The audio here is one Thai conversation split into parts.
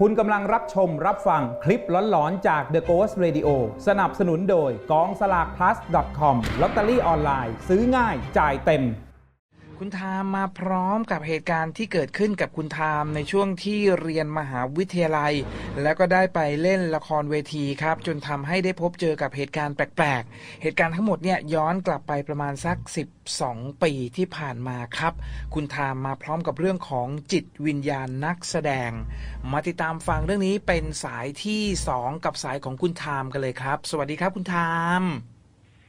คุณกำลังรับชมรับฟังคลิปหลอนๆ จาก The Ghost Radio สนับสนุนโดยกองสลาก plus com ลอตเตอรี่ออนไลน์ ซื้อง่ายจ่ายเต็ม คุณทามมาพร้อมกับเหตุการณ์ที่เกิดขึ้นกับคุณทามในช่วงที่เรียนมหาวิทยาลัย แล้วก็ได้ไปเล่นละครเวทีครับ จนทำให้ได้พบเจอกับเหตุการณ์แปลกๆ เหตุการณ์ทั้งหมดเนี่ยย้อนกลับไปประมาณสัก 12 ปีที่ผ่านมาครับ คุณทามมาพร้อมกับเรื่องของจิตวิญญาณนักแสดง มาติดตามฟังเรื่องนี้เป็นสายที่ 2 กับสายของคุณทามกันเลยครับ สวัสดีครับคุณทาม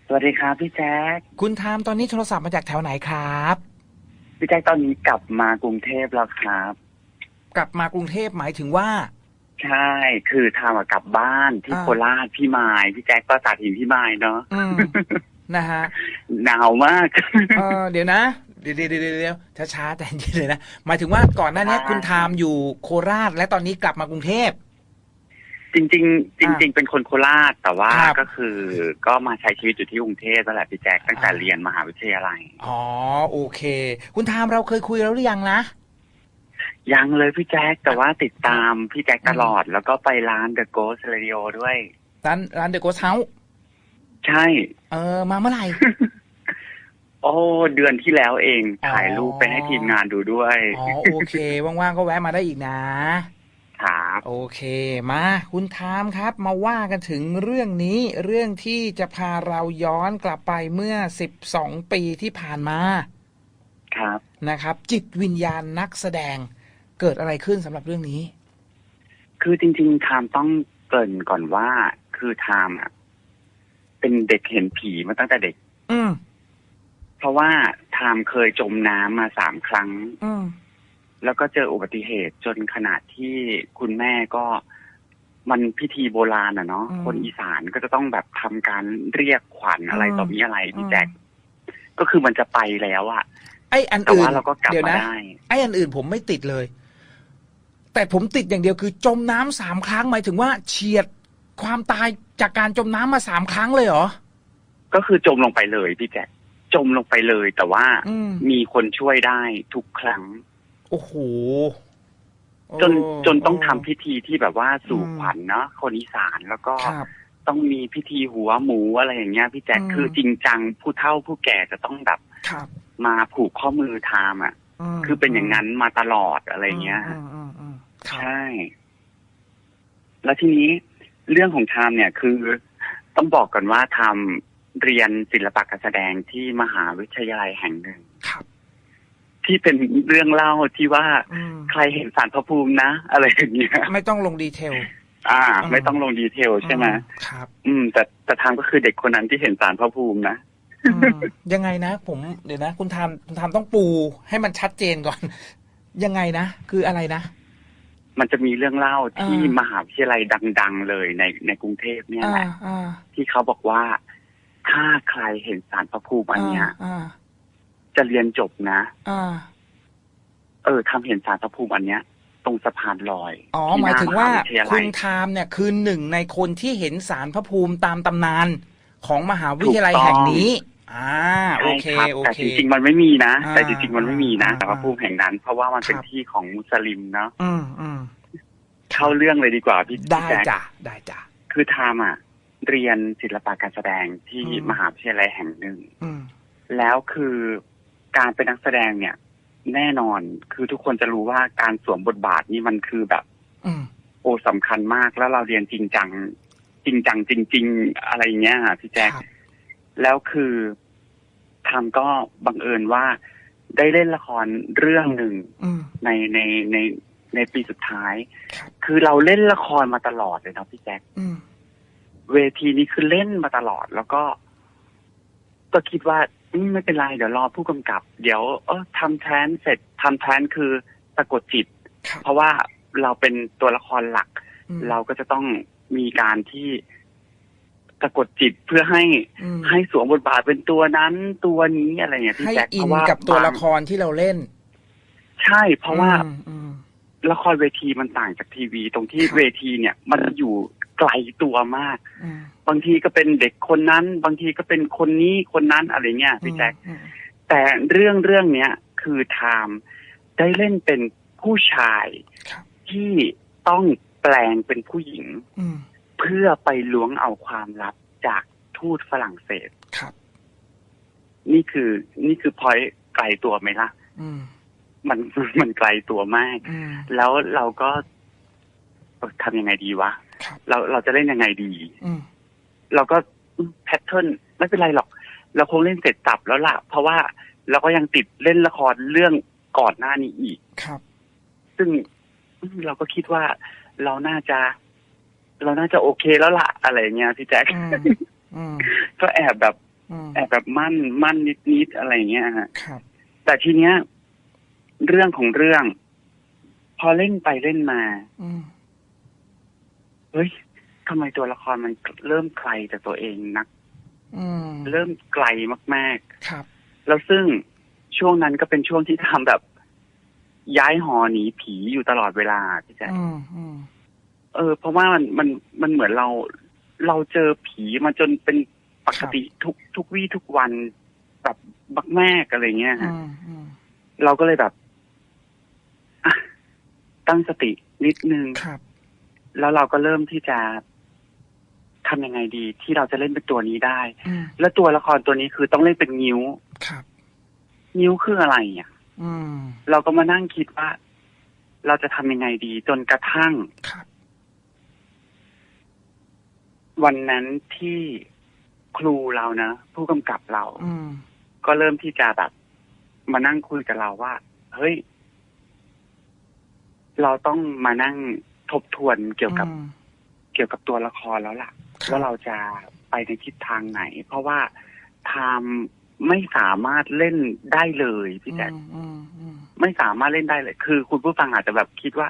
สวัสดีครับพี่แจ๊คคุณทามตอนนี้โทรศัพท์มาจากแถวไหนครับ พี่แจ๊คตอนนี้กลับมากรุงเทพแล้วครับ กลับมากรุงเทพหมายถึงว่า ใช่ คือทำกลับบ้านที่อ่า โคราชพี่ไม้พี่แจ๊คก็ตัดหินพี่ไม้เนาะอืมนะฮะหนาวมาก เออเดี๋ยวนะ เดี๋ยวเดี๋ยวเดี๋ยวเดี๋ยวช้าๆแต่เย็นเลยนะหมายถึงว่าก่อนหน้านี้ใช่คุณทามอยู่โคราช และตอนนี้กลับมากรุงเทพ จริงๆจริง ๆ เป็นคนโคราชแต่ว่าครับก็คือ ก็มาใช้ชีวิตอยู่ที่กรุงเทพนั่นแหละพี่แจ๊คตั้งแต่อ่า เรียนมหาวิทยาลัย อ๋อโอเค คุณทามเราเคยคุยแล้วหรือยังนะ ยังเลยพี่แจ๊คแต่ว่าติดตามพี่แจ๊คตลอด แล้วก็ไปร้าน The Ghost Radio ด้วย ร้านร้านเดอะโกสเฮาใช่ เออมาเมื่อไหร่ โอ้เดือนที่แล้วเองอ๋อถ่ายรูปไปให้ทีมงานดูด้วย อ๋อโอเค ว่างๆก็แวะมาได้อีกนะ ครับโอเค มาคุณทามครับ มาว่ากันถึงเรื่องนี้เรื่องที่จะพาเราย้อนกลับไปเมื่อ12ปีที่ผ่านมาครับนะครับ จิตวิญญาณนักแสดงเกิดอะไรขึ้นสำหรับเรื่องนี้ คือจริงๆไทม์ต้องเกริ่นก่อนว่า คือไทม์อะเป็นเด็กเห็นผีมาตั้งแต่เด็ก อืมเพราะว่าไทม์เคยจมน้ำมาสามครั้ง อืม แล้วก็เจออุบัติเหตุจนขนาดที่คุณแม่ก็มันพิธีโบราณอะเนาะอืมคนอีสานก็จะต้องแบบทำการเรียกขวัญอะไรอืมต่อมีอะไรพี่อืมแจ็คก็คือมันจะไปแล้วอะไอ้อันแต่อื่นว่าเราก็กลับเดี๋ยวมานะได้ไอ้อันอื่นผมไม่ติดเลย แต่ผมติดอย่างเดียวคือ จมน้ำสามครั้งหมายถึงว่าเฉียดความตายจากการจมน้ำมาสามครั้งเลยเหรอ ก็คือจมลงไปเลยพี่แจ็คจมลงไปเลย แต่ว่าอืมมีคนช่วยได้ทุกครั้ง โอ้โหจนโอ้จนต้องทำพิธีที่แบบว่าสู่อืมขวัญเนาะคนอีสานแล้วก็ครับต้องมีพิธีหัวหมูอะไรอย่างเงี้ยพี่แจ็คอืมคือจริงจังผู้เฒ่าผู้แก่จะต้องแบบครับมาผูกข้อมือทามอะมคือเป็นอย่างนั้นมาตลอดอะไรเงี้ยอืมอืมอืมครับใช่ แล้วทีนี้เรื่องของทามเนี่ยคือต้องบอกก่อนว่าทามเรียนศิลปะการแสดงที่มหาวิทยาลัยแห่งหนึ่งครับ ที่เป็นเรื่องเล่าที่ว่าอืมใครเห็นสารพระภูมินะ อะไรอย่างเงี้ยไม่ต้องลงดีเทลอ่าอืมไม่ต้องลงดีเทลใช่ไหมอืครับ อืม แต่แต่ทามก็คือเด็กคนนั้นที่เห็นสารพระภูมินะอืมยังไงนะ ผมเดี๋ยวนะ คุณทำคุณทำต้องปูให้มันชัดเจนก่อน ยังไงนะคืออะไรนะมันจะมีเรื่องเล่าที่อ่ามมหาวิทยาลัยดัง ๆ เลยในในกรุงเทพเนี่ยอ่าแหละอ่าที่เขาบอกว่าถ้าใครเห็นสารพระภูมิอันเนี้ยอ่า จะเรียนจบนะอ่าเออทำเห็นสารพระภูมิอันเนี้ย ตรงสะพานลอยอ๋อที่หมายถึงว่าน้วิทยาคุลัณยทามเนี่ยคือหนึ่งในคนที่เห็นสารพระภูมิตามตำนานของมหาวิทยาลัยแห่งนี้อ่าโอใช่เคครับโอแต่เคจริงๆมันไม่มีนะอ่าแต่จริงๆมันไม่มีนะอ่าสารพระภูมิแห่งนั้น เพราะว่ามันเป็นครับที่ของมุสลิมเนาะอืมอืมเข้าเรื่องเลยดีกว่าพี่ได้พี่แจ๊คจ้ะได้จ้ะคือทามอะเรียนศิลปะการแสดงที่อืมมหาวิทยาลัยแห่งหนึ่งอืมแล้วคือ การเป็นนักแสดงเนี่ย แน่นอนคือทุกคนจะรู้ว่าการสวมบทบาทนี่มันคือแบบอืมโอ้สำคัญมากแล้วเราเรียนจริงจัง จริงจังจริง ๆ อะไรเงี้ยค่ะพี่แจ๊คครับแล้วคือทำก็บังเอิญว่าได้เล่นละครเรื่องหนึ่งอืมในในในในปีสุดท้ายครับคือเราเล่นละครมาตลอดเลยเนาะพี่แจ๊คอืมเวทีนี้คือเล่นมาตลอดแล้วก็ ก็คิดว่าอืม ไม่เป็นไรเดี๋ยวรอผู้กำกับ เดี๋ยวเออทำแทนเสร็จทำแทนคือสะกดจิตครับเพราะว่าเราเป็นตัวละครหลักอืมเราก็จะต้องมีการที่สะกดจิตเพื่อให้อืมให้สวมบทบาทเป็นตัวนั้นตัวนี้อะไรอย่างเงี้ยพี่ให้แจ็คอิเพนราะว่ากับตัวบางละครที่เราเล่น ใช่เพราะว่าอืมอืมละครเวทีมันต่างจากทีวี ตรงที่ครับเวทีเนี่ย มันอยู่ ไกลตัวมากอืมบางทีก็เป็นเด็กคนนั้น บางทีก็เป็นคนนี้คนนั้นอะไรเงี้ยพี่แจ็คอืมแต่เรื่องเรื่องเนี้ยคือไทม์ได้เล่นเป็นผู้ชายครับที่ต้องแปลงเป็นผู้หญิงอืมเพื่อไปล้วงเอาความลับจากทูตฝรั่งเศสครับ นี่คือ นี่คือพอยไกลตัวไหมล่ะอืมมันมันไกลตัวมากอืมแล้วเราก็เอ่อทำยังไงดีวะครับ เราเราจะเล่นยังไงดีอืมเราก็แพทเทิร์นไม่เป็นไรหรอก เราคงเล่นเสร็จสับแล้วล่ะ เพราะว่าเราก็ยังติดเล่นละครเรื่องก่อนหน้านี้อีกครับ ซึ่งอืมเราก็คิดว่าเราน่าจะ เราน่าจะโอเคแล้วล่ะอะไรเงี้ยพี่แจ๊คอืมอืมก็แอบแบบอืมแอบแบบมั่นมั่นนิดนิดๆอะไรเงี้ยฮะครับแต่ทีเนี้ย เรื่องของเรื่อง พอเล่นไปเล่นมาอืม เฮ้ยทำไมตัวละครมันเริ่มไกลจากตัวเองนักอืมเริ่มไกลมากครับๆแล้วซึ่งช่วงนั้นก็เป็นช่วงที่ทำแบบ ย้ายหอหนีผีอยู่ตลอดเวลาพี่แจ๊คอืมอืมเออ เพราะว่ามันมันมันเหมือนเรา เราเจอผีมาจนเป็นปกติทุกทุกวี่ทุกวันแบบบักแมกอะไรเงี้ยอืฮะมอืมเราก็เลยแบบอะตั้งสตินิดนึงครับ แล้วเราก็เริ่มที่จะทำยังไงดี ที่เราจะเล่นเป็นตัวนี้ได้ อืมแล้วตัวละครตัวนี้คือต้องเล่นเป็นงิ้ว ครับ งิ้วคืออะไรอะ อืมเราก็มานั่งคิดว่า เราจะทำยังไงดี จนกระทั่งครับวันนั้นที่ครูเรานะผู้กำกับเรา อืมก็เริ่มที่จะแบบ มานั่งคุยกับเราว่า เฮ้ย เราต้องมานั่ง ทบทวนเกี่ยวกับอืมเกี่ยวกับตัวละครแล้วล่ะครับว่าเราจะไปในทิศทางไหน เพราะว่าไทม์ไม่สามารถเล่นได้เลยพี่แจ๊คอืมอืมอืมไม่สามารถเล่นได้เลย คือ คุณผู้ฟังอาจจะแบบคิดว่า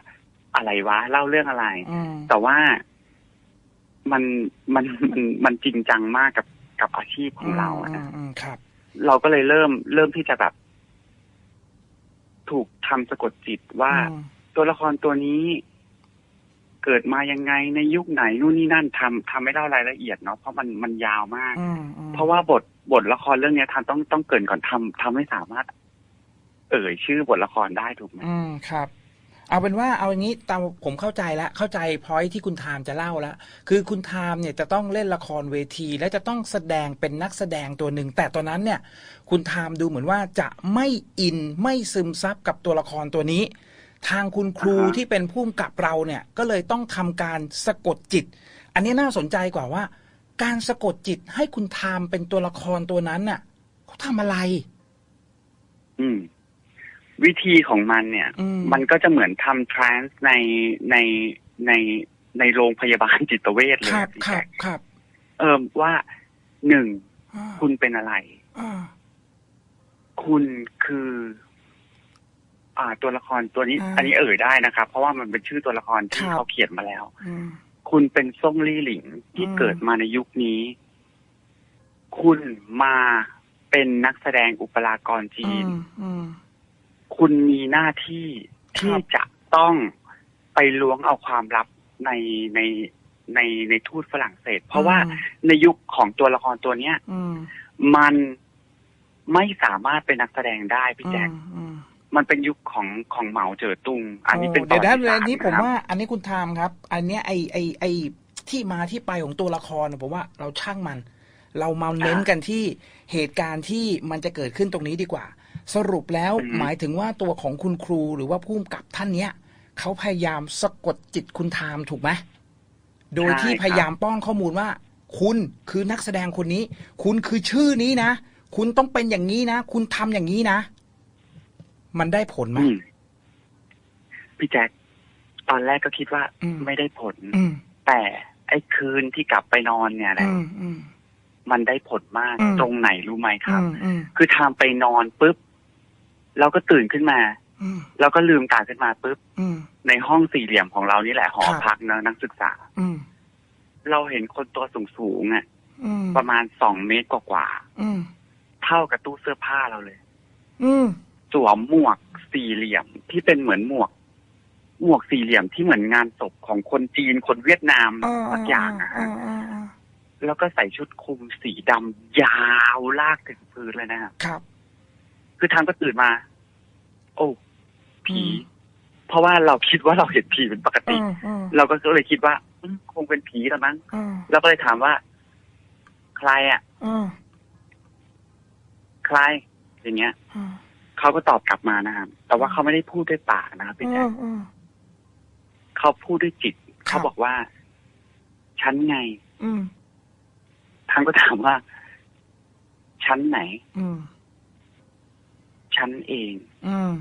อะไรวะเล่าเรื่องอะไรอืมแต่ว่ามันมันมันมันจริงจังมากกับกับอาชีพของเราอะอืนะมอืมครับ เราก็เลยเริ่มเริ่มที่จะแบบ ถูกทำสะกดจิตว่าอืมตัวละครตัวนี้ เกิดมายังไงในยุคไหนนู่นนี่นั่นทำทำไม่เล่ารายละเอียดเนาะเพราะมันมันยาวมากอืมอืมเพราะว่าบทบทละครเรื่องเนี้ยทำต้องต้องเกรินก่อนทำทำให้สามารถ เอ่ยชื่อบทละครได้ถูกไหมอืมครับเอาเป็นว่าเอาอย่างนี้ตามผมเข้าใจแล้วเข้าใจพอยที่คุณทามจะเล่าแล้วคือคุณทามเนี่ยจะต้องเล่นละครเวที และจะต้องแสดงเป็นนักแสดงตัวหนึ่ง แต่ตอนนั้นเนี่ย คุณทามดูเหมือนว่าจะไม่อินไม่ซึมซับกับตัวละครตัวนี้ ทางคุณครูที่เป็นผู้กำกับเราเนี่ย ก็เลยต้องทำการสะกดจิต อันนี้น่าสนใจกว่าว่า การสะกดจิตให้คุณทามเป็นตัวละครตัวนั้นน่ะเขาทำอะไร อืม วิธีของมันเนี่ยอืมมันก็จะเหมือนทำทรานส์ในในในในโรงพยาบาลจิตเวชเลคยรับพี่ครัแจ๊บคครับ เออว่าหนึ่งอ่าคุณเป็นอะไรอ่าคุณคือ อ่าตัวละครตัวนี้ อ่า อันนี้เอ่ยได้นะครับ เพราะว่ามันเป็นชื่อตัวละครที่ครับเขาเขียนมาแล้ว อืม คุณเป็นซ่งลี่หลิงที่อืม เกิดมาในยุคนี้ คุณมาเป็นนักแสดงอุปรากรจีอืน มอืม คุณมีหน้าที่ที่ครับ จะต้องไปล้วงเอาความลับในในในในทูตฝรั่งเศส เพราะว่าในยุคของตัวละครตัวเนี้ย อืมมันไม่สามารถเป็นนักแสดงได้พี่แจ๊คอืมอืม มันเป็นยุคของของเหมาเจ๋อตุง อันนี้เป็นโเดี๋ยวนะประวัติเดี๋ยวศาสตร์นี้ผมนะครับว่า อันนี้คุณทามครับ อันเนี้ยไอไอไอที่มาที่ไปของตัวละครน่ะผมว่าเราช่างมัน เรามาเน้นกันที่เหตุการณ์ที่มันจะเกิดขึ้นตรงนี้ดีกว่า สรุปแล้วอืมหมายถึงว่าตัวของคุณครูหรือว่าผู้กำกับท่านเนี้ยเขาพยายามสะกดจิตคุณทามถูกไหมโดยที่พยายามป้อนข้อมูลว่า คุณคือนักแสดงคนนี้ คุณคือชื่อนี้นะ คุณต้องเป็นอย่างนี้นะ คุณทำอย่างนี้นะ มันได้ผลไหมอืมพี่แจ๊คตอนแรกก็คิดว่าอืมไม่ได้ผลอืมแต่ไอ้คืนที่กลับไปนอนเนี่ยแหละอืมอืมมันได้ผลมากอืมตรงไหนรู้ไหมครับอืมอืมคือทำไปนอนปุ๊บเราก็ตื่นขึ้นมาอืมแล้วก็ลืมตาขึ้นมาปุ๊บอืมในห้องสี่เหลี่ยมของเรานี่แหละหอครับพักเนอะนักศึกษาอืมเราเห็นคนตัวสูงสูงๆอะอืมประมาณสองเมตรกว่าอืมๆเท่ากับตู้เสื้อผ้าเราเลยอืม สวมหมวกสี่เหลี่ยมที่เป็นเหมือนหมวก หมวกสี่เหลี่ยมที่เหมือนงานศพของคนจีนคนเวียดนามสักอย่างนะฮะอ่าอ่าแล้วก็ใส่ชุดคลุมสีดำยาวลากถึงพื้นเลยนะฮะครับ คือทางก็ตื่นมา โอ้ผีอืมพเพราะว่าเราคิดว่าเราเห็นผีเป็นปกอืติมอืมเราก็เลยคิดว่าอืมคงเป็นผีแล้วมั้งอืมเราก็เลยถามว่า ใครอะอืมใครอย่างเงี้ยอืม เขาก็ตอบกลับมานะครับ แต่ว่าเขาไม่ได้พูดด้วยปากนะครับพี่แจ๊คอืมเขาพูดด้วยจิตครับเขาบอกว่า ฉันไงอืมทางก็ถามว่า ฉันไหนอืมฉันเองอืม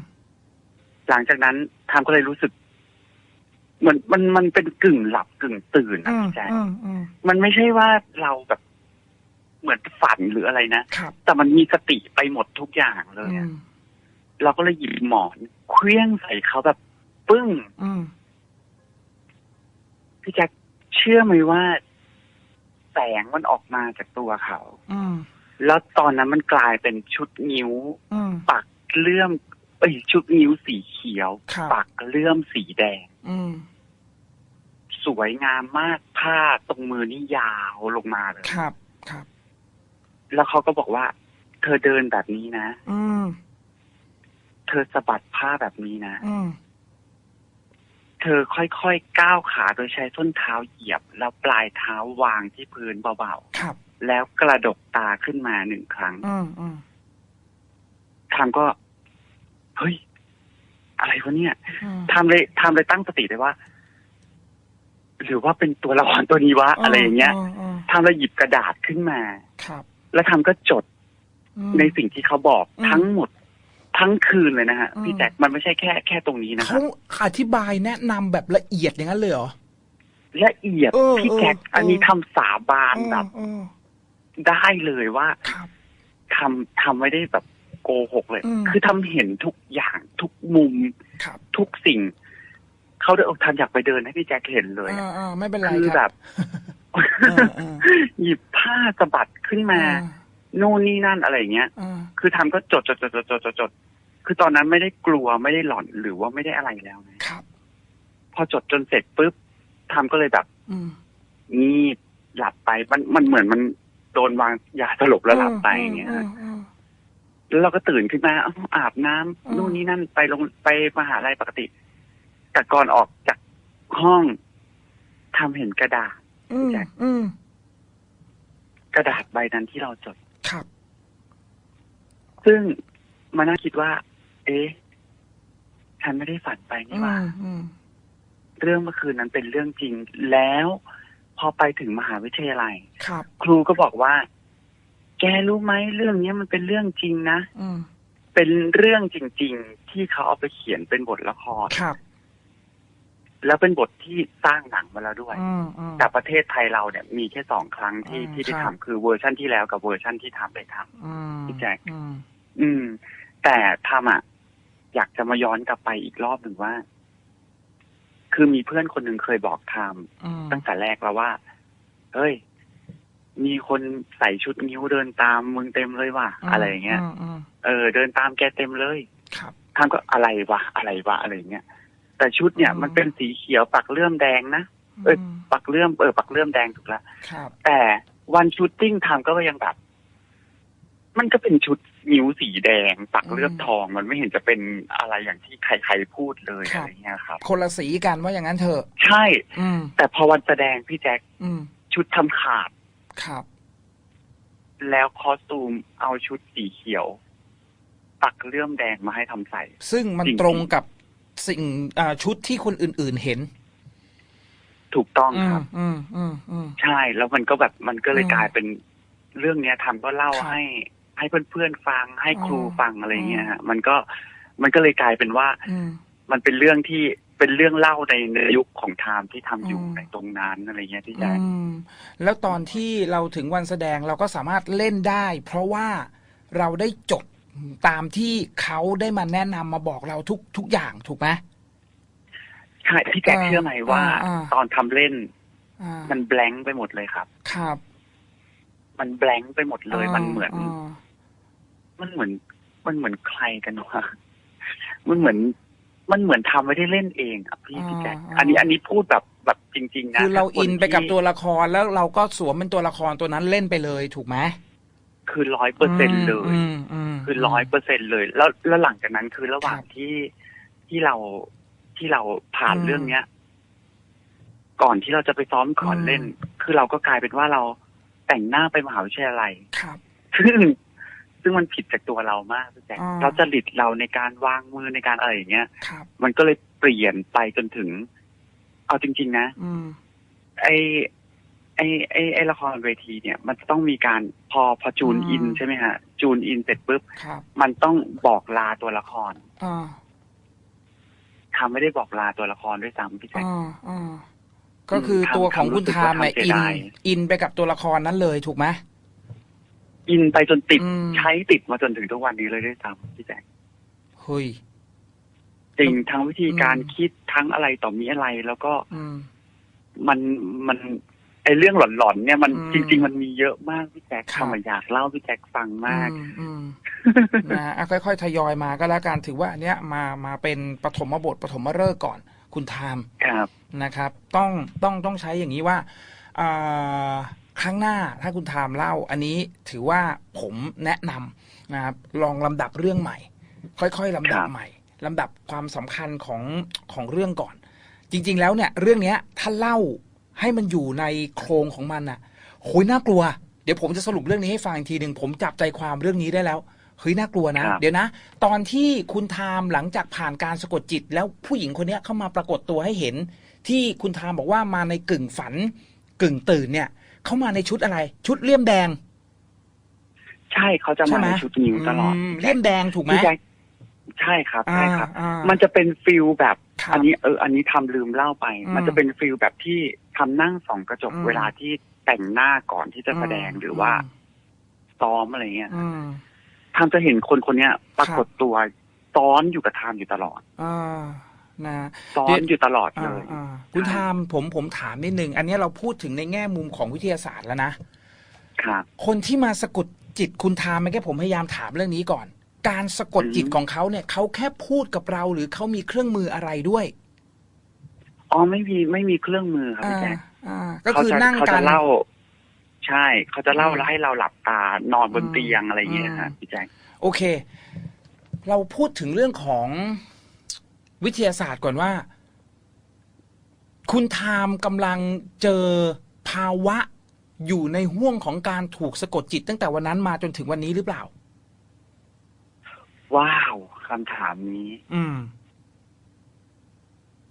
หลังจากนั้นทามก็เลยรู้สึกเหมือนมันมันเป็นกึ่งหลับกึ่งตื่นนะอืมพี่แจ๊คอืมอืมมันไม่ใช่ว่าเราแบบเหมือนฝันหรืออะไรนะครับแต่มันมีสติไปหมดทุกอย่างเลยอือะม เราก็เลยหยิบหมอนเคลี้ยงใส่เขาแบบปึ้งอืมพี่แจ็คเชื่อไหมว่า แสงมันออกมาจากตัวเขาอืมแล้วตอนนั้นมันกลายเป็นชุดนิ้ว อืม ปักเลื่อมเอ้ยชุดนิ้วสีเขียว ครับ ปักเลื่อมสีแดง อืมสวยงามมากผ้าตรงมือนี่ยาวลงมาเลย ครับ ครับ แล้วเขาก็บอกว่า เธอเดินแบบนี้นะ อืมเธอสะบัดผ้าแบบนี้นะ อืมเธอค่อยๆก้าวขาโดยใช้ส้นเท้าเหยียบ แล้วปลายเท้าวางที่พื้นเบาครับ ๆ แล้วกระดกตาขึ้นมาหนึ่งครั้งอืมอืมทามก็ เฮ้ย อะไรวะเนี่ยอืมทามเลยทามเลยตั้งสติเลยว่า หรือว่าเป็นตัวละครตัวนี้วะอะไรอย่างเงี้ยอืมทามเลยหยิบกระดาษขึ้นมา ครับ แล้วทามก็จดอืม ในสิ่งที่เขาบอกอืม ทั้งหมด ทั้งคืนเลยนะฮะอืมพี่แจ็คมันไม่ใช่แค่แค่ตรงนี้นะคเขารับอธิบายแนะนำแบบละเอียดอย่างนั้นเลยเหรอละเอียดเออพี่แจ็คเอออัอันนี้ทำสาบานแบบเออได้เลยว่าครับทำทำไม่ได้แบบโกหกเลยอืมคือทำเห็นทุกอย่างทุกมุมครับทุกสิ่ง เขาเดินทำอยากไปเดินให้พี่แจ็คเห็นเลยอ่าอ่าไม่เป็นไรคือคแบรับบเออเออหยิบผ้าสะบัดขึ้นมาโน่นนี่นั่นอะไรอย่างเงี้ยอ่าคือทำก็จดจดจดจดจดจดจดคือตอนนั้นไม่ได้กลัวไม่ได้หลอนหรือว่าไม่ได้อะไรแล้วนะครับ พอจดจนเสร็จปุ๊บทำก็เลยแบบอืมงีบหลับไปมันมันเหมือนมันโดนวางยาสลบแล้วหลับไปอย่างเงี้ยฮะ อืม แล้วเราก็ตื่นขึ้นมาอ้าวอาบน้ำอืม นู่นนี่นั่นไปลงไปมหาลัยปกติแต่ก่อนออกจากห้องทำเห็นกระดาษ อืมแจ็คอืมกระดาษใบนั้นที่เราจดครับ ซึ่งมานั่งคิดว่า เอ๊ะฉันไม่ได้ฝันไปนี่อืหว่ามอืมเรื่องเมื่อคืนนั้นเป็นเรื่องจริงแล้ว พอไปถึงมหาวิทยาลัยครับครูก็บอกว่า แกรู้ไหมเรื่องเนี้ยมันเป็นเรื่องจริงนะอืมเป็นเรื่องจริง ๆ ที่เขาเอาไปเขียนเป็นบทละครครับ แล้วเป็นบทที่สร้างหนังมาแล้วด้วยอืมอืมแต่ประเทศไทยเราเนี่ย มีแค่สองครั้งที่อืมที่ได้ครับทำคือเวอร์ชั่นที่แล้วกับเวอร์ชั่นที่ทำได้ทำอืมพี่แจ็ค อืมอืม แต่ทำอะ อยากจะมาย้อนกลับไปอีกรอบหนึ่งว่า คือมีเพื่อนคนหนึ่งเคยบอกทอืมำตั้งแต่แรกแล้วว่า เฮ้ย มีคนใส่ชุดนิ้วเดินตามมึงเต็มเลยว่ะ อะไรอย่างเงี้ยมอืมเออ เดินตามแกเต็มเลยครับทำก็อะไรวะอะไรวะอะไรอย่างเงี้ยแต่ชุดเนี่ยอืมมันเป็นสีเขียวปักเลื่อมแดงนะเอ้ยมปักเลื่อมเออปักเลื่อมแดงถูกแล้วครับแต่วันชูตติ้งทำก็ยังแบบมันก็เป็นชุด นิ้วสีแดงปักเลือดทองมันไม่เห็นจะเป็นอะไรอย่างที่ใครๆพูดเลยครับอะไรเงี้ยครับ คนละสีกันว่าอย่างนั้นเถอะ ใช่ อืมแต่พอวันแสดงพี่แจ็คอืมชุดทำขาดครับ แล้วคอสตูมเอาชุดสีเขียวปักเลื่อมแดงมาให้ทำใส่ ซึ่งมันจริงๆตรงกับสิ่งอ่าชุดที่คนอื่น ๆเห็น ถูกต้องอืคมรับอืมอืมอืมใช่แล้วมันก็แบบมันก็เลยอืมกลายเป็นเรื่องเนี้ยทำก็เล่าครับให้ ให้เพื่อนๆฟังให้ครูอืมฟังอะไรเงี้ยฮะมันก็มันก็เลยกลายเป็นว่าอืมมันเป็นเรื่องที่เป็นเรื่องเล่าในในยุคของไทม์ที่ทำอยู่อืมในตรงนั้นอะไรเงี้ยพี่อืแจ๊คมแล้วตอนที่เราถึงวันแสดงเราก็สามารถเล่นได้ เพราะว่าเราได้จดตามที่เขาได้มาแนะนำมาบอกเราทุกทุกอย่างถูกไหมใช่พี่แจ๊คอ่าเชื่อไหมว่าอ่าตอนทำเล่นอ่ามันแบงค์ไปหมดเลยครับ ครับ มันแบงค์ไปหมดเลย มันเหมือนามันเหมือน มันเหมือนใครกันวะมันเหมือน มันเหมือนทำไม่ได้เล่นเองอะพี่พี่แจ๊คอันนี้อันนี้พูดแบบแบบจริง ๆ นะคือเราถ้คอินไปกับที่ตัวละครแล้วเราก็สวมเป็นตัวละครตัวนั้นเล่นไปเลยถูกไหมคือร้อยเปอร์เซ็นเลยมมมคือร้อยเปอร์เซ็นเลย แล้วแล้วหลังจากนั้นคือระหว่างครับที่ที่เราที่ที่เราผ่านอืมเรื่องเนี้ย ก่อนที่เราจะไปซ้อมก่อนอืมเล่น คือเราก็กลายเป็นว่าเรา แต่งหน้าไปมหาวิทยาลัยครับ ซึ่งซึ่งมันผิดจากตัวเรามากพี่แจ๊คอ่าเราจะหลิดเราในการวางมือในการอะไรอย่างเงี้ยครับมันก็เลยเปลี่ยนไปจนถึง เอาจริง ๆ นะอืมไอไอไอไอละครเวทีเนี่ย มันจะต้องมีการพอพอจูนอืมอินใช่ไหมฮะ จูนอินเสร็จปุ๊บครับมันต้องบอกลาตัวละครอ่าทำไม่ได้บอกลาตัวละครด้วยซ้ำพี่แจ๊คอ่าอ่า ก็คือทำตัวของทำรู้คุณสึกทามว่าเนี่ยทำเสีอิยนดายอินไปกับตัวละครนั้นเลยถูกไหมอินไปจนติดอืมใช้ติดมาจนถึงทุกวันนี้เลยด้วยซ้ำพี่แจ๊คเฮ้ยจริงทั้งวิธีการอืมคิดทั้งอะไรต่อมีอะไรแล้วก็อืมมันมัน ไอเรื่องหลอนๆเนี่ยมันอืมจริง ๆ มันมีเยอะมากพี่แจ๊คครับทำมาอยากเล่าพี่แจ๊คฟังมากอืมอืมนะฮะอะค่อยๆทยอยมาก็แล้วกันถือว่าอันเนี้ยมามาเป็นปฐมบทปฐมฤกษ์ก่อน คุณทามครับนะครับ ต้องต้องต้องใช้อย่างนี้ว่าอ่าครั้งหน้าถ้าคุณทามเล่า อันนี้ถือว่าผมแนะนำนะครับลองลำดับเรื่องใหม่ ค่อยๆลำดับครับใหม่ลำดับความสำคัญของของเรื่องก่อน จริง ๆ แล้วเนี่ย เรื่องเนี้ยถ้าเล่าให้มันอยู่ในโครงของมันน่ะโหยน่ากลัว เดี๋ยวผมจะสรุปเรื่องนี้ให้ฟังอีกทีหนึ่งผมจับใจความเรื่องนี้ได้แล้ว เฮ้ยน่ากลัวนะครับเดี๋ยวนะ ตอนที่คุณทามหลังจากผ่านการสะกดจิต แล้วผู้หญิงคนเนี้ยเข้ามาปรากฏตัวให้เห็น ที่คุณทามบอกว่ามาในกึ่งฝัน กึ่งตื่นเนี่ยเข้ามาในชุดอะไร ชุดเลี่ยมแดง ใช่เขาจะใช่มาไหมในชุดนิ้วตลอดมเลี่ยมแดงถูกไหมพี่แจ๊คใช่ครับใช่ครับอ่าอ่ามันจะเป็นฟิลแบบครับอันนี้เออ อันนี้ทำลืมเล่าไปอืมมันจะเป็นฟิลแบบที่ทำนั่งส่องกระจกอืมเวลาที่แต่งหน้าก่อนที่จะแสดงหรือว่าซ้อมอะไรเงี้ยอืม ทามจะเห็นคนคนเนี้ยปรากฏตัวซ้อนอยู่กับทามอยู่ตลอดอ่านะซ้อเดี๋นยวอยู่ตลอดเลอ่ายอ่าคุณทามผมผมถามนิดนึง อันนี้เราพูดถึงในแง่มุมของวิทยาศาสตร์แล้วนะครับคนที่มาสะกดจิตคุณทามเมื่อกี้ผมพยายามถามเรื่องนี้ก่อน การสะกดจิตอืมของเขาเนี่ยเขาแค่พูดกับเราหรือเขามีเครื่องมืออะไรด้วยอ๋อไม่มีไม่มีเครื่องมือครับอ่าพี่แจ๊คอ่าก็เขาคือจะนั่งเขากัจะนเล่า ใช่ เขาจะเล่าอืมแล้วให้เราหลับตานอนบนอืมเตียงอะไรเงี้ยอืมฮะพี่แจ๊คโอเค เราพูดถึงเรื่องของวิทยาศาสตร์ก่อนว่า คุณทามกำลังเจอภาวะอยู่ในห่วงของการถูกสะกดจิตตั้งแต่วันนั้นมาจนถึงวันนี้หรือเปล่า ว้าวคำถามนี้ อืม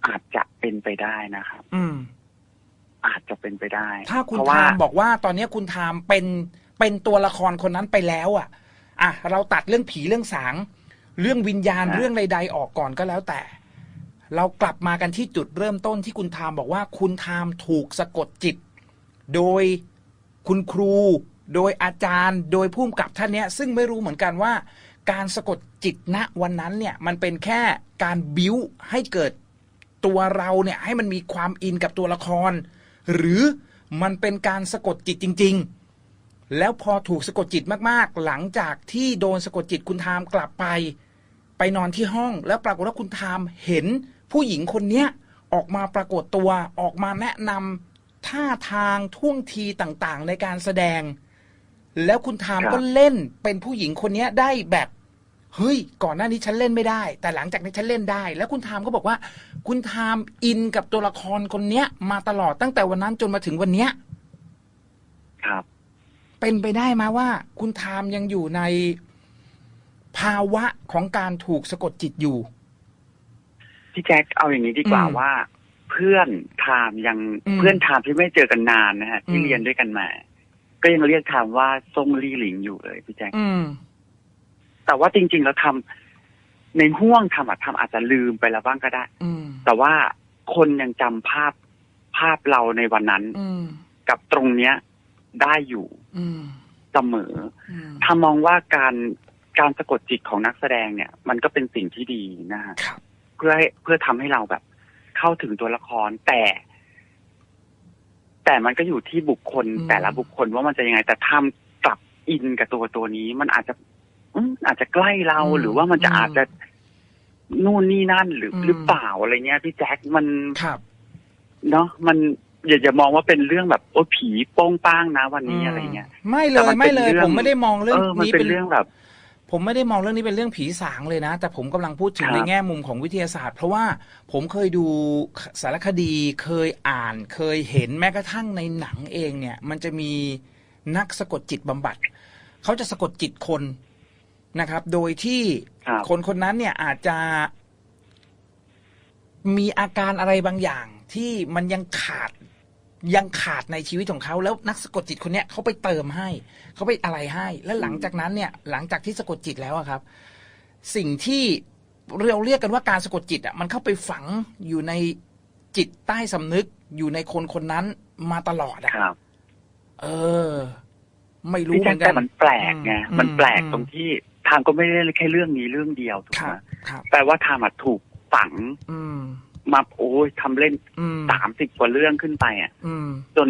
อาจจะเป็นไปได้นะครับ อืม อาจจะเป็นไปได้ ถ้าคุณเพระว่ทามบอกว่าตอนนี้คุณทามเป็นเป็นตัวละครคนนั้นไปแล้ว อะ อะเราตัดเรื่องผีเรื่องสาง เรื่องวิญญาณอะเรื่องใดๆออกก่อนก็แล้วแต่ เรากลับมากันที่จุดเริ่มต้นที่คุณทามบอกว่าคุณทามถูกสะกดจิต โดยคุณครู โดยอาจารย์ โดยผู้กำกับท่านเนี้ย ซึ่งไม่รู้เหมือนกันว่า การสะกดจิตณวันนั้นเนี่ย มันเป็นแค่การบิ้วให้เกิดตัวเราเนี่ย ให้มันมีความอินกับตัวละคร หรือมันเป็นการสะกดจิตจริง ๆ แล้วพอถูกสะกดจิตมากๆ หลังจากที่โดนสะกดจิตคุณทามกลับไป ไปนอนที่ห้อง แล้วปรากฏว่าคุณทามเห็นผู้หญิงคนเนี้ยออกมาปรากฏตัวออกมาแนะนำท่าทางท่วงทีต่างๆ ในการแสดง แล้วคุณทามก็เล่นเป็นผู้หญิงคนเนี้ยได้แบบเฮ้ย ก่อนหน้านี้ฉันเล่นไม่ได้ แต่หลังจากนี้ฉันเล่นได้ แล้วคุณทามก็บอกว่า คุณทามอินกับตัวละครคนเนี้ย มาตลอดตั้งแต่วันนั้นจนมาถึงวันเนี้ย ครับ เป็นไปได้ไหมว่า คุณทามยังอยู่ในภาวะของการถูกสะกดจิตอยู่ พี่แจ็คเอาอย่างนี้ดีกว่าอืมว่า เพื่อนทามยังอืมเพื่อนทามที่ไม่เจอกันนานนะฮะที่อืมเรียนด้วยกันมาก็ยังเรียกทามว่าส้มลี่หลิงอยู่เลยพี่แจ็คอืมแต่ว่าจริง ๆ แล้วทำ ในห่วงทำอะทำอาจจะลืมไปแล้วบ้างก็ได้ อืม แต่ว่าคนยังจำภาพภาพเราในวันนั้น อืม กับตรงเนี้ยได้อยู่อืม เสมอ อืม ถ้ามองว่าการการสะกดจิตของนักแสดงเนี่ย มันก็เป็นสิ่งที่ดีนะฮะครับ เพื่อให้เพื่อทำให้เราแบบ เข้าถึงตัวละครแต่ แต่มันก็อยู่ที่บุคคลอืม แต่ละบุคคลว่ามันจะยังไง แต่ทำกลับอินกับตัวตัวนี้ มันอาจจะ อืมอาจจะใกล้เราหรือว่ามันจะอาจจะนู่นนี่นั่นหรือหรือเปล่าอะไรเงี้ยพี่แจ็คมันครับเนาะมันอย่าอย่ามองว่าเป็นเรื่องแบบโอ้ผีโป้งป้างนะวันนี้อะไรเงี้ยไม่เลแต่มัยนไม่เป็นเลยเรื่องผมไม่ได้มองเรื่องเออมันนี้เป็เป็นนเรื่องแบบ ผมไม่ได้มองเรื่องนี้เป็นเรื่องผีสางเลยนะ แต่ผมกำลังพูดถึงครับในแง่มุมของวิทยาศาสตร์ เพราะว่าผมเคยดูสารคดีเคยอ่านเคยเห็นแม้กระทั่งในหนังเองเนี่ย มันจะมีนักสะกดจิตบำบัดเขาจะสะกดจิตคน นะครับ โดยที่ครับ คนคนนั้นเนี่ยอาจจะ มีอาการอะไรบางอย่าง ที่มันยังขาดยังขาดในชีวิตของเขาแล้วนักสะกดจิตคนเนี้ยเขาไปเติมให้เขาไปอะไรให้ แล้วหลังจากนั้นเนี่ย หลังจากที่สะกดจิตแล้วอะครับ สิ่งที่เราเรียกกันว่าการสะกดจิตอะมันเข้าไปฝังอยู่ในจิตใต้สำนึกอยู่ในคนคนนั้นมาตลอดอะครับ เออ ไม่รู้พี่เหแจ็มืคอนกัแต่น มันแปลกไงอืมมันแปลกอืม ตรงที่ ทามก็ไม่ได้แค่เรื่องนี้เรื่องเดียวถูกคไหรัมบครับแปลว่าทามอะถูกฝังอืมมาโอ้ยทำเล่นอืมสามสิบกว่าเรื่องขึ้นไปอะอืมจน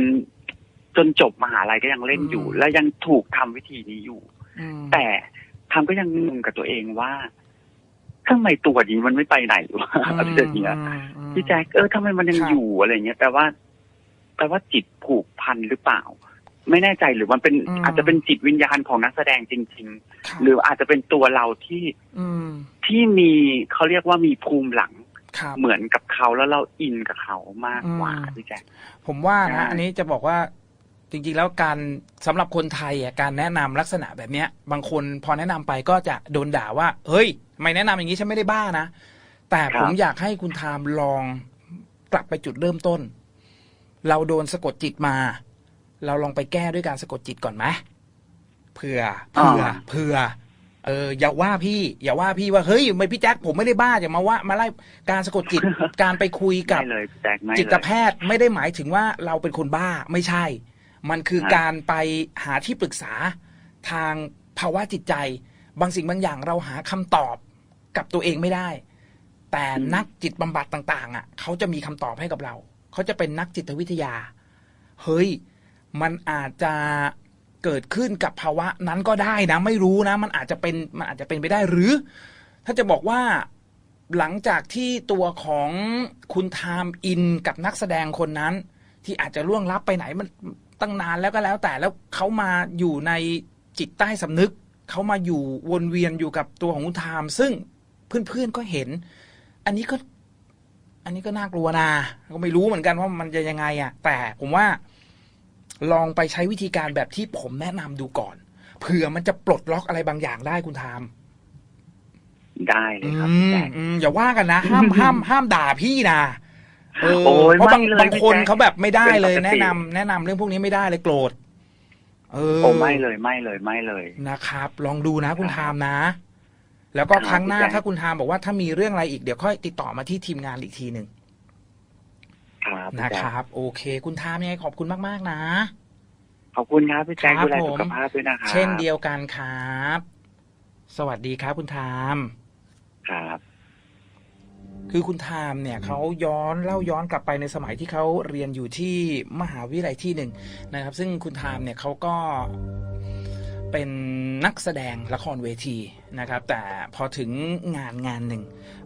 จนจบมหาลัยก็ยังเล่นอยู่อืมและยังถูกทำวิธีนี้อยู่อืมแต่ทามก็ยังงงกับตัวเองว่าทำไมตัวนี้มันไม่ไปไหนวะอะไรอย่างเงี้ยอืมอืมพี่แจ็คเออทำไมมันยังครับอยู่อะไรเงี้ยแปลว่าแปลว่าจิตผูกพันหรือเปล่า ไม่แน่ใจหรือมันเป็นอืมอาจจะเป็นจิตวิญญาณของนักแสดงจริงครับๆหรืออาจจะเป็นตัวเราที่อืมที่มีเขาเรียกว่ามีภูมิหลังครับเหมือนกับเขาแล้วเราอินกับเขามากกว่าอืมพี่แจ็คผมว่าใช่นะอันนี้จะบอกว่าจริงๆ แล้วการสำหรับคนไทยอะการแนะนำลักษณะแบบเนี้ย บางคนพอแนะนำไปก็จะโดนด่าว่า เฮ้ยทำไมแนะนำอย่างนี้ฉันไม่ได้บ้านะ แต่ผมอยากให้คุณทามลองกลับไปจุดเริ่มต้น เราโดนสะกดจิตมา เราลองไปแก้ด้วยการสะกดจิตก่อนไหมเผื่อเผื่อเผื่อเอออย่าว่าพี่ อย่าว่าพี่ว่าเฮ้ยไม่พี่แจ็คผมไม่ได้บ้าอย่ามาว่ามาไล่การสะกดจิตการไปคุยกับไม่เลยพี่แจ็คไม่จิตเลยแพทย์ไม่ได้หมายถึงว่าเราเป็นคนบ้าไม่ใช่ มันคือครับการไปหาที่ปรึกษาทางภาวะจิตใจ บางสิ่งบางอย่างเราหาคำตอบกับตัวเองไม่ได้ แต่นักจิตบำบัดต่าง ๆ อะ เขาจะมีคำตอบให้กับเรา เขาจะเป็นนักจิตวิทยา เฮ้ย มันอาจจะเกิดขึ้นกับภาวะนั้นก็ได้นะ ไม่รู้นะ มันอาจจะเป็นมันอาจจะเป็นไปได้หรือ ถ้าจะบอกว่าหลังจากที่ตัวของคุณไทม์อินกับนักแสดงคนนั้น ที่อาจจะล่วงลับไปไหนมันตั้งนานแล้วก็แล้ว แต่แล้วเขามาอยู่ในจิตใต้สำนึกเขามาอยู่วนเวียนอยู่กับตัวของคุณไทม์ซึ่งเพื่อนๆก็เห็น อันนี้ก็ อันนี้ก็น่ากลัวนะก็ไม่รู้เหมือนกันว่ามันจะยังไงอะ่ะ แต่ผมว่า ลองไปใช้วิธีการแบบที่ผมแนะนำดูก่อน เผื่อมันจะปลดล็อกอะไรบางอย่างได้คุณไทม์ได้เลยครับอืพี่มแจ็คอืมอย่าว่ากันนะ ห้ามห้ามห้ามด่าพี่นะเออโอ้ยเพราะบางไม่เลยบางคนพี่แจ๊คเขาแบบไม่ได้เลย เป็นปกติ แนะนำแนะนำเรื่องพวกนี้ไม่ได้เลยโกรธเออโอ้ไม่เลยไม่เลยไม่เลย นะครับ ลองดูนะคุณไทามนะ แล้วก็ครับครั้งหน้าพี่แจ๊ค ถ้าคุณไทามบอกว่าถ้ามีเรื่องอะไรอีกเดี๋ยวค่อยติดต่อมาที่ทีมงานอีกทีหนึ่ง ครับพี่นะแจ็คครับ โอเค คุณไทามยังไงขอบคุณมาก ๆ นะ ขอบคุณครับพี่แจ็คครับดูแลผมสุขภาพด้วยนะครับเช่นเดียวกันครับ สวัสดีครับคุณไทามครับคือคุณไทม์เนี่ยเขาย้อนเล่าย้อนกลับไปในสมัยที่เขาเรียนอยู่ที่มหาวิทยาลัยที่หนึ่งนะครับ ซึ่งคุณไทม์เนี่ยเขาก็ เป็นนักแสดงละครเวทีนะครับ แต่พอถึงงานงานหนึ่ง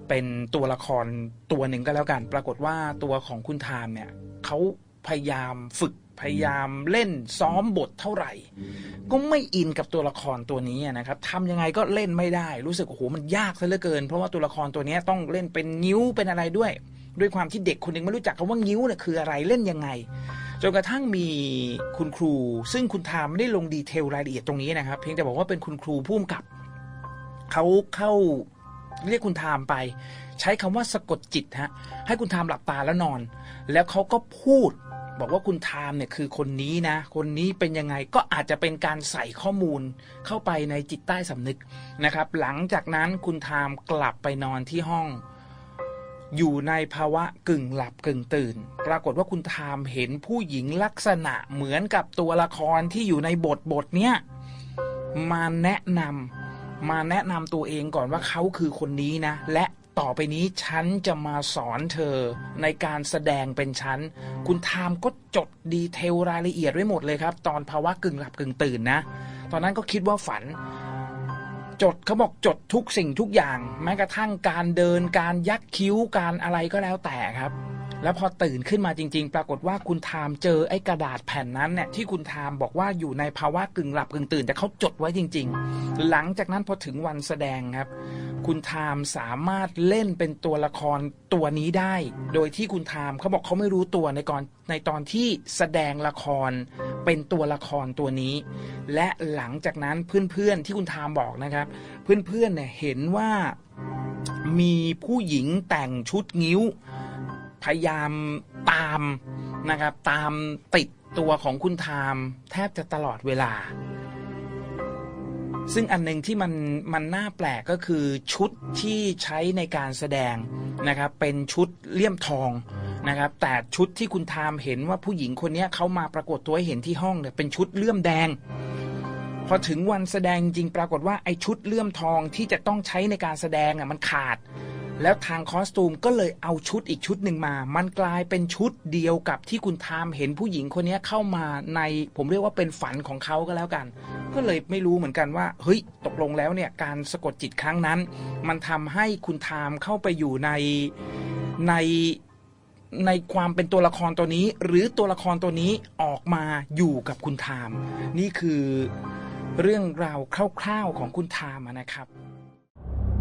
เป็นตัวละครตัวหนึ่งก็แล้วกัน ปรากฏว่าตัวของคุณไทม์เนี่ยเขาพยายามฝึกพยายามเล่นซ้อมบทเท่าไหร่ ก็ไม่อินกับตัวละครตัวนี้นะครับทำยังไงก็เล่นไม่ได้ รู้สึกโอ้โหมันยากซะเหลือเกิน เพราะว่าตัวละครตัวนี้ต้องเล่นเป็นนิ้วเป็นอะไรด้วย ด้วยความที่เด็กคนหนึ่งไม่รู้จักคำว่านิ้วเนี่ยคืออะไรเล่นยังไง จนกระทั่งมีคุณครู ซึ่งคุณทามไม่ได้ลงดีเทลรายละเอียดตรงนี้นะครับ เพียงแต่บอกว่าเป็นคุณครูผู้กำกับเขาเข้าเรียกคุณทามไป ใช้คำว่าสะกดจิตฮะให้คุณทามหลับตาแล้วนอน แล้วเขาก็พูดบอกว่าคุณไทม์เนี่ยคือคนนี้นะ คนนี้เป็นยังไงก็อาจจะเป็นการใส่ข้อมูลเข้าไปในจิตใต้สำนึกนะครับ หลังจากนั้นคุณไทม์กลับไปนอนที่ห้อง อยู่ในภาวะกึ่งหลับกึ่งตื่น ปรากฏว่าคุณไทม์เห็นผู้หญิงลักษณะเหมือนกับตัวละครที่อยู่ในบทบทเนี้ยมาแนะนำมาแนะนำตัวเองก่อนว่าเขาคือคนนี้นะ และต่อไปนี้ฉันจะมาสอนเธอในการแสดงเป็นฉัน คุณไทม์ก็จดดีเทลรายละเอียดไว้หมดเลยครับ ตอนภาวะกึ่งหลับกึ่งตื่นนะ ตอนนั้นก็คิดว่าฝัน จดเขาบอกจดทุกสิ่งทุกอย่าง แม้กระทั่งการเดินการยักคิ้วการอะไรก็แล้วแต่ครับ แล้วพอตื่นขึ้นมาจริง ๆ ปรากฏว่าคุณทามเจอไอ้กระดาษแผ่นนั้นเนี่ยที่คุณทามบอกว่าอยู่ในภาวะกึ่งหลับกึ่งตื่น แต่เขาจดไว้จริง ๆ หลังจากนั้นพอถึงวันแสดงครับ คุณทามสามารถเล่นเป็นตัวละครตัวนี้ได้ โดยที่คุณทามเขาบอกเขาไม่รู้ตัวในก่อนในตอนที่แสดงละครเป็นตัวละครตัวนี้ และหลังจากนั้นเพื่อนๆที่คุณทามบอกนะครับ เพื่อนๆเนี่ยเห็นว่ามีผู้หญิงแต่งชุดงิ้ว พยายามตามนะครับ ตามติดตัวของคุณทามแทบจะตลอดเวลา ซึ่งอันหนึ่งที่มันมันน่าแปลกก็คือชุดที่ใช้ในการแสดงนะครับ เป็นชุดเลี่ยมทองนะครับ แต่ชุดที่คุณทามเห็นว่าผู้หญิงคนนี้เขามาปรากฏตัวให้เห็นที่ห้องเนี่ยเป็นชุดเลื่อมแดง พอถึงวันแสดงจริงปรากฏว่าไอ้ชุดเลื่อมทองที่จะต้องใช้ในการแสดงอะมันขาด แล้วทางคอสตูมก็เลยเอาชุดอีกชุดหนึ่งมา มันกลายเป็นชุดเดียวกับที่คุณทามเห็นผู้หญิงคนนี้เข้ามาในผมเรียกว่าเป็นฝันของเขาก็แล้วกัน ก็เลยไม่รู้เหมือนกันว่าเฮ้ยตกลงแล้วเนี่ยการสะกดจิตครั้งนั้น มันทำให้คุณทามเข้าไปอยู่ในในในความเป็นตัวละครตัวนี้ หรือตัวละครตัวนี้ออกมาอยู่กับคุณทาม นี่คือเรื่องราวคร่าวๆของคุณทามนะครับ